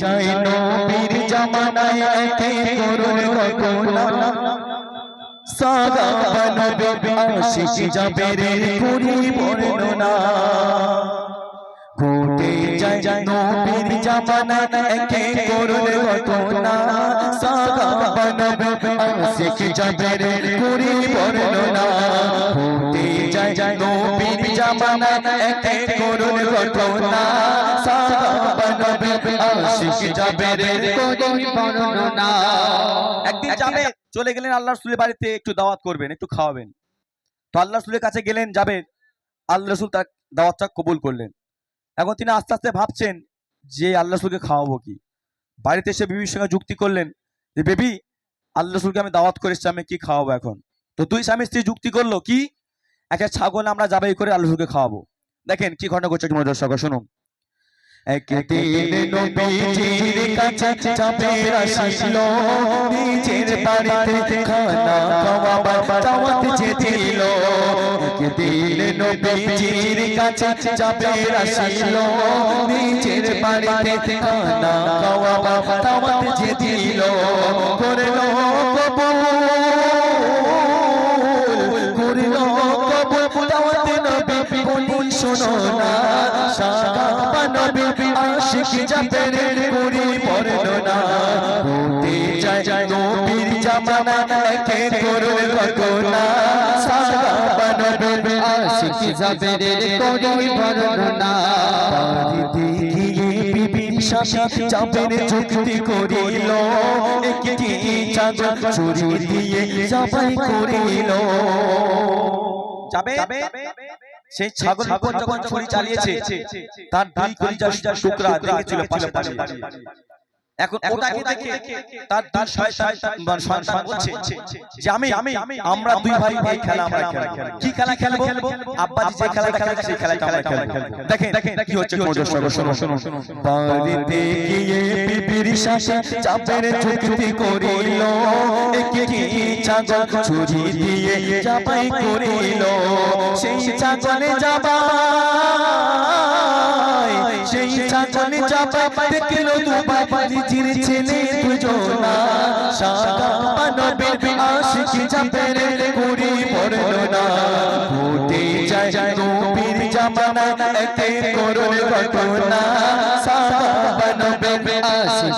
চাই নবীর জামানায় একে করুন ঘটনা সাদা বানবে আশিক যাবে রে করি বর্ণনা। ঘটে যায় নবীর জামানায় একে করুন ঘটনা সাদা বানবে আশিক যাবে রে করি বর্ণনা। ঘটে যায় নবীর যাবে যাবে চলে গেলেন আল্লাহ রসুলের বাড়িতে, একটু দাওয়াত করবেন, একটু খাওয়াবেন। তো আল্লাহ রসুলের কাছে গেলেন, যাবেন আল্লাহ রসুল তার দাওয়াতটা কবুল করলেন। এখন তিনি আস্তে আস্তে ভাবছেন যে আল্লাহ রসুলকে খাওয়াবো কি। বাড়িতে এসে বিবির সঙ্গে যুক্তি করলেন যে, বেবি আল্লাহ রসুলকে আমি দাওয়াত করে এসেছি আমি কি খাওয়াবো এখন? তো দুই স্বামী স্ত্রী যুক্তি করল, কি? একটা ছাগল আমরা যাবাই করে আল্লাহ রসুলকে খাওয়াবো। দেখেন কি ঘটনা ঘটছে কি দর্শক শুনুন। খানা শোনো না সাদা নবী আশিক যাবে রে বর্ণনা হতে যায় নবীর জামানা একে করুন ঘটনা। সাদা নবী আশিক যাবে রে বর্ণনা বাড়িতে গিয়ে বিবির সাথে যাবে রে চুক্তি করিল একটি চাঁদ চুরি দিয়ে সবাই করিল। যাবে? সেই ছাগল যখন ছুরি চালিয়েছে তার দুই কলিজার টুকরা দেখেছিল পাশে পাশে এখন ওটাকে দেখে তার বা সন্তান বলছে যে আমি আমি আমরা দুই ভাই এই খেলা আমরা খেলব কি খেলা খেলব আব্বা যে খেলা খেলা সেই খেলাটা আমরা খেলব দেখেন দেখেন কি হচ্ছে মজা শোনো শোনো শোনো বাড়িতে গিয়ে বিবির শাসা চাপের চুক্তি করিল একটি ছাগল চুরি দিয়ে চাপাই করিল। সেই ছাগলে যাবাই সেই ছাগলে যাবাই দেখল দুবাই জির ছেলে দুজনা। সাদা পানবে আশিক চাপের করি পড়ল না। ঘটে যায় নবীর জামানা এতে করুন ঘটনা।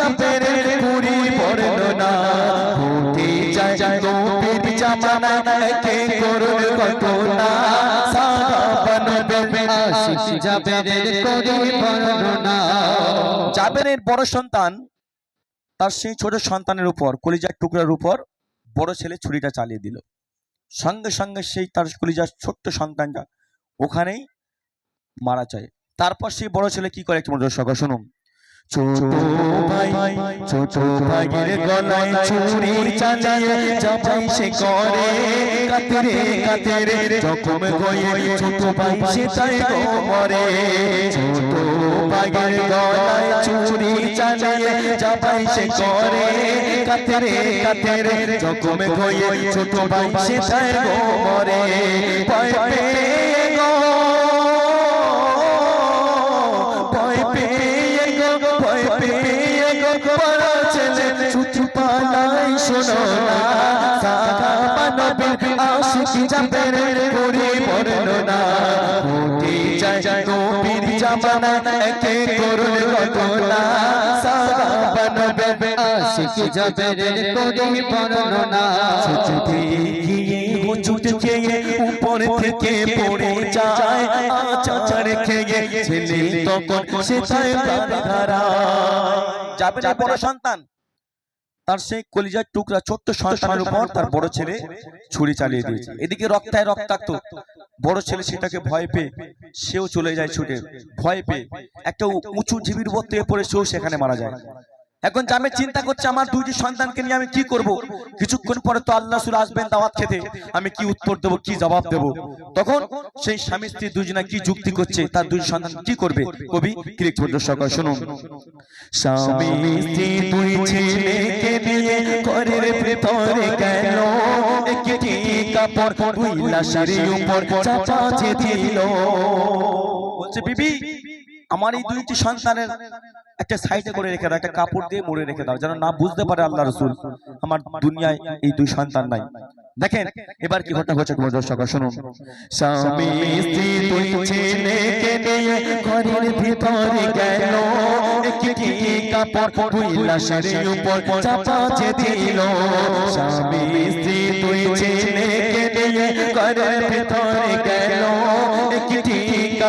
আশিক যাবে রে পুরি না যায় জামানা সাকা বর্ণনা জাবেরের বড় সন্তান, তার সেই ছোট সন্তানের উপর, কলিজার টুকরার উপর, বড় ছেলে ছুরিটা চালিয়ে দিল। সঙ্গে সঙ্গে সেই তার কলিজার ছোট্ট সন্তানটা ওখানেই মারা যায়। তারপর সেই বড় ছেলে কি করে একটু দর্শক শুনুন। ছোট ভাই, ছোট ভাইয়ের গলায় চুরি চালিয়ে যাবাই সে করে কাতরে কাতরে জখম হয়ে ছোট ভাই সে তাই মরে ছোট ভাইয়ের গলায় চুরি চালিয়ে যাবাই সে করে কাতরে কাতরে জখম হয়ে ছোট ভাই সে তাই মরে ভয় পেয়ে বড় ছেলে ছুটু পালাই শোনো না। সাদা মানবে আশিক যাবে রে করি বর্ণনা কোটি যায় নবীর জামানা, একে করুন ঘটনা সাদা মানবে আশিক যাবে রে করি বর্ণনা ছুটে গিয়ে তার সেই কলিজার টুকরা ছোট্ট সন্তানের উপর তার বড় ছেলে ছুরি চালিয়ে দিয়েছে। এদিকে রক্তায় রক্তাক্ত বড় ছেলে সেটাকে ভয় পেয়ে, সেও চলে যায় ছুটে। ভয় পেয়ে একটা উঁচু ঢিবির উপর থেকে পড়ে সেও সেখানে মারা যায়। এখন যে আমি চিন্তা করছে আমার দুইটি সন্তানকে নিয়ে আমি কি করব? কিছুক্ষণ পরে তো আল্লাহ রাসূল আসবেন দাওয়াত খেতে। আমি কি উত্তর দেব কি জবাব দেব? তখন সেই স্বামী স্ত্রী দুজনে কি যুক্তি করছে তার দুই সন্তান কি করবে? কবি ক্লিক দর্শক শুনুন। স্বামী স্ত্রী দুই ছেলেকে নিয়ে ঘরের ভেতরে গেল। একটি কাপড় কৈলাসের উপর চাপা দিল। বলছে বিবি আমার এই দুইটি সন্তানের একটা সাইডে করে রেখে দাও, একটা কাপড় দিয়ে মুড়ে রেখে দাও, যেন না বুঝতে পারে আল্লাহ রসুল, আমার দুনিয়ায় এই দুই সন্তান নাই। দেখেন, এবার কি ঘটনা ঘটছে তোমার দর্শক শুনুন। স্বামী, স্ত্রী দুই ছেলেকে নিয়ে ঘরের ভিতরে গেল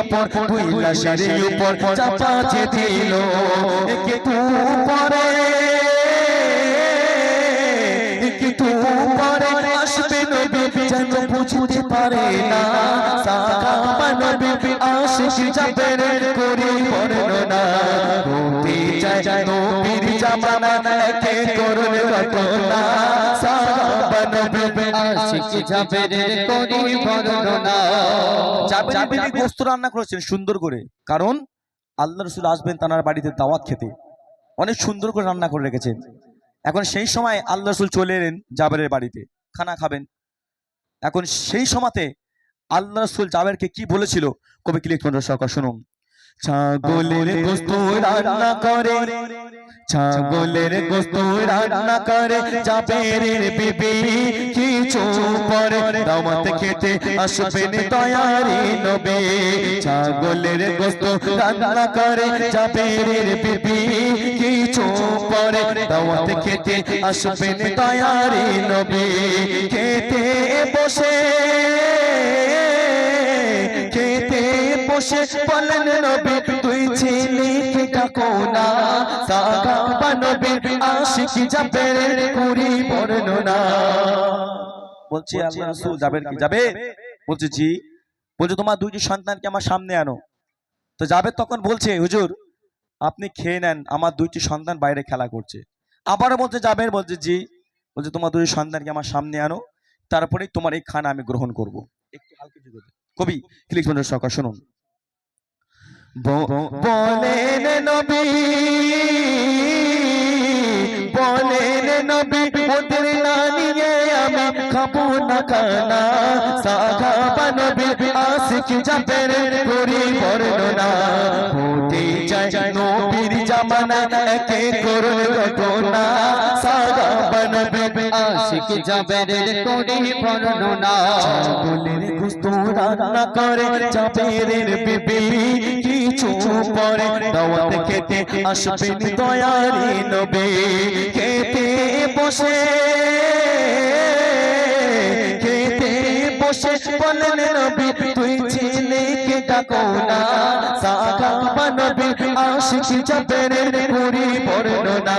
কাপড় কৈলাসের উপর চাপা দিল। কিন্তু পরে কিন্তু বুঝতে পারে না? করে বর্ণনা। রান্না করেছেন সুন্দর করে। কারণ আল্লাহ রসুল আসবেন তানার বাড়িতে দাওয়াত খেতে। অনেক সুন্দর করে রান্না করে রেখেছেন। এখন সেই সময় আল্লাহ রসুল চলে এলেন জাবেরের বাড়িতে। খানা খাবেন। এখন সেই সমাতে আল্লাহ রসুল জাবেরকে কি বলেছিল? কবি ক্লিক সরকার শুনুন। ছাগলের গোস্ত রান্না করে। ছাগলের গোস্ত রান্না করে। জাবেরের বিবি কিছু পরে দাওয়াত খেতে আসবেন দয়ারি নবী। ছাগলের গোস্ত রান্না করে। জাবেরের বিবি কিছু পরে দাওয়াত খেতে আসবেন দয়ারি নবী। খেতে বসে। বসে বলেন নবী তুই ছেলেকে ডাকো না সাহাবা নবী আশিক যাবের কুড়ি বর্ণনা। বলছে আল্লাহ রসুল যাবেন কি? যাবে? বলছে জি। বলছে তোমার দুইটি সন্তানকে আমার সামনে আনো। তো যাবে তখন বলছে হুজুর আপনি খেয়ে নেন আমার দুইটি সন্তান বাইরে খেলা করছে। আবারও বলছে যাবেন বলছে জি। বলছে তোমার দুই সন্তানকে আমার সামনে আনো তারপরে তোমার এই খানা আমি গ্রহণ করব। একটু হালকা কবি ক্লিক শুনুন। বলেন নবী বলেন নবী ওদের না নিয়ে আমি খাব না খানা নবী আশিক যাবের করি বর্ণনা। হতে যায় নবীর জামানা একে করুন ঘটনা। সাহাবা নবী আশিক যাবের করি বর্ণনা। ছাগলের গোস্ত রান্না করে জাবেরের বিবি কিছু পরে। দাওয়াত খেতে আসবেন দয়ারি নবী। খেতে বসে। বসে বলেন নবী তুই ছেলেকে ডাকো না সাহাবা নবী আশিক যাবের পুরি বর্ণনা।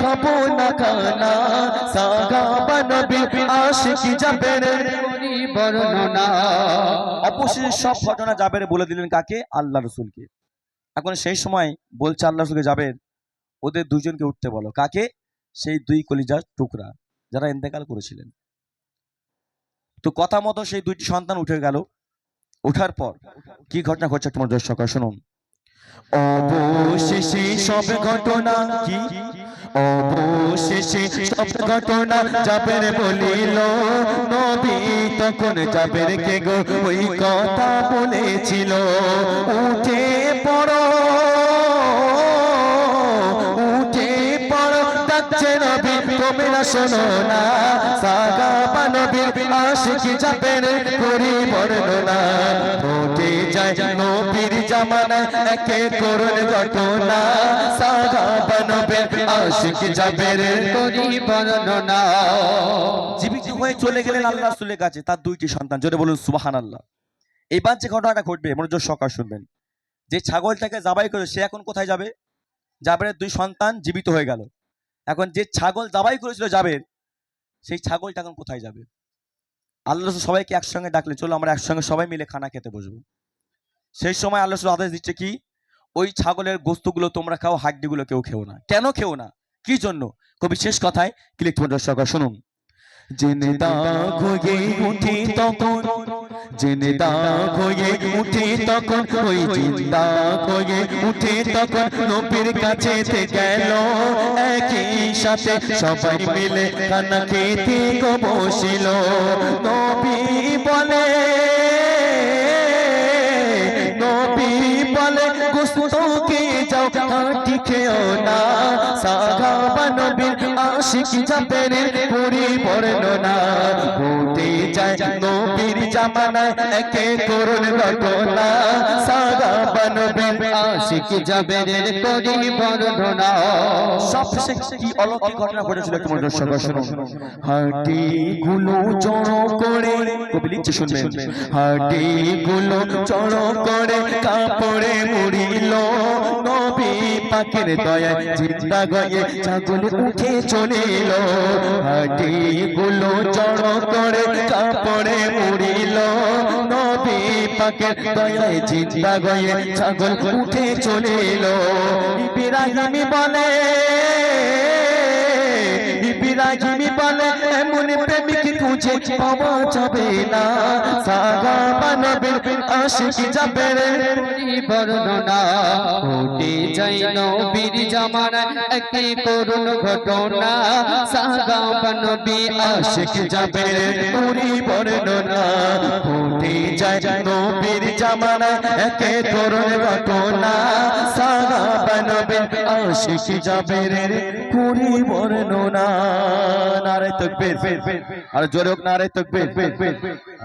খাব না খানা সাগাবা নবী আশিক যাবের বর্ণনা অবশেষে সব ঘটনা জাবের বলে দিলেন কাকে? আল্লাহ রসুলকে। এখন সেই সময় বলছে আল্লাহ রসুলকে যাবের ওদের দুজনকে উঠতে বলো। কাকে? সেই দুই কলিজার টুকরা, যারা ইন্তেকাল করেছিলেন। তো কথা মতো সেই দুইটি সন্তান উঠে গেল। ওঠার পর কি ঘটনা ঘটছে তোমার দর্শক শুনুন। অবশেষে সব ঘটনা কি? অবশেষে সব ঘটনা যাবের বলিল, নবী তখন যাবের কে গো? ওই কথা বলেছিল, উঠে পড়ো উঠে পড়ো। ডাকছে নবী, তোমরা শোনো না, সাগাবা নবী আশিক যাবের করি বর্ণনা উঠে যায় নবীর জামানায় একে করুন ঘটনা সাহাবা নবীর আশিক জাবেরের করি বর্ণনা জীবিত হয়ে চলে গেলেন আল্লাহ রাসূলের কাছে, তার দুইটি সন্তান। জোরে বলুন, সুবহানাল্লাহ। এইবার যে ঘটনাটা ঘটবে, মনোযোগ সহকারে শুনবেন। যে ছাগলটাকে জবাই করে, সে এখন কোথায় যাবে? জাবেরের দুই সন্তান জীবিত হয়ে গেল। এখন যে ছাগল জবাই করেছিল জাবের, সেই ছাগলটা এখন কোথায় যাবে? আল্লাহ সবাইকে একসঙ্গে ডাকলে চলো আমরা একসঙ্গে সবাই মিলে খানা খেতে বসবো। সেই সময় আল্লাহ আদেশ দিচ্ছে কি? ওই ছাগলের গোস্তগুলো তোমরা খাও, হাড্ডিগুলো কেউ খেও না। কেন খেও না? কি জন্য? কবি শেষ কথায় কি লিখতে মনোযোগ শুনুন। জেনে দাগ উঠি তখন, জেনে দাগ উঠি তখন, ওই জিন্দা হয়ে উঠে তখন, নবীর কাছে গেল একই সাথে, সবাই মিলে খানা খেতে বসিল। নবী বলে জাবেরের পুরি বর্ণনা হতে যায় নবীর জামানায় একে করুন সাহাবা নবীর আশিক বর্ণনা সবশেষে কি অলৌকিক ঘটনা ঘটেছিল একটু মনোযোগ সহকারে শুনুন। হাটি গুলো জড়ো করে কবি লিখছে শুনবেন। হাটি গুলো জড়ো করে কাপড়ে মুড়িল। নবী পাখির দয়া জিন্দা গয়ে ছাগল উঠে চলিল হাটি গুলো চড় করে কাপড়ে উড়িল। নবী পাকে দয়ায় চিন্তা গয়ে ছাগল উঠে চলিল। ইব্রাহিম বলে ইব্রাহিম বলে, এমন খুঁজে পাওয়া যাবে না। সাগাবা নবীর আশিক যাবে রে বর্ণনা হতে যাই নবীর জামানায় একই করুণ ঘটনা। সাগাবা নবী আশিক যাবে রে পুরি বর্ণনা হতে যাই নবীর জামানায় একই করুণ ঘটনা। সাগাবা নবীর আশিক যাবে রে পুরি বর্ণনা নারে তকবীর জোরে হোক নারে তকবীর